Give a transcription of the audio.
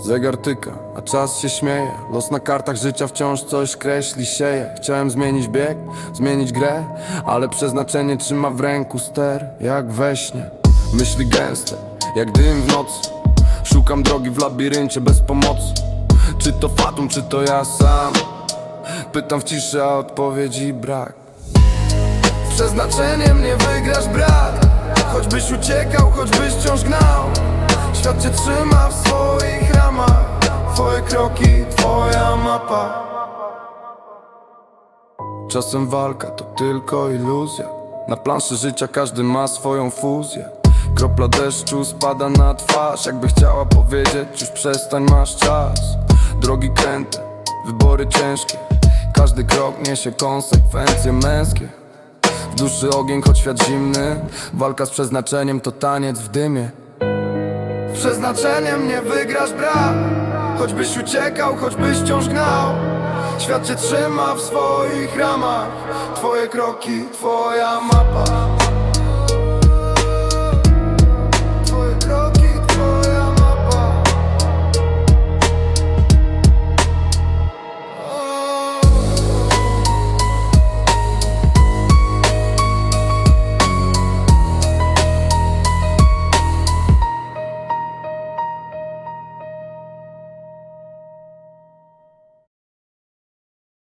Zegar tyka, a czas się śmieje. Los na kartach życia wciąż coś kreśli, sieje. Chciałem zmienić bieg, zmienić grę Ale przeznaczenie trzyma w ręku ster Jak we śnie. Myśli gęste, jak dym w nocy. Szukam drogi w labiryncie bez pomocy. Czy to fatum, czy to ja sam? Pytam w ciszy, a odpowiedzi brak. Przeznaczeniem nie wygrasz brat. Choćbyś uciekał, choćbyś wciąż gnał Świat cię trzyma w swoich ramach. Twoje kroki, twoja mapa. Czasem walka to tylko iluzja. Na planszy życia każdy ma swoją fuzję. Kropla deszczu spada na twarz. Jakby chciała powiedzieć już przestań masz czas. Drogi kręte, wybory ciężkie. Każdy krok niesie konsekwencje męskie. W duszy ogień, choć świat zimny. Walka z przeznaczeniem to taniec w dymie Z przeznaczeniem nie wygrasz brat. Choćbyś uciekał, choćbyś wciąż gnał. Świat cię trzyma w swoich ramach. Twoje kroki, twoja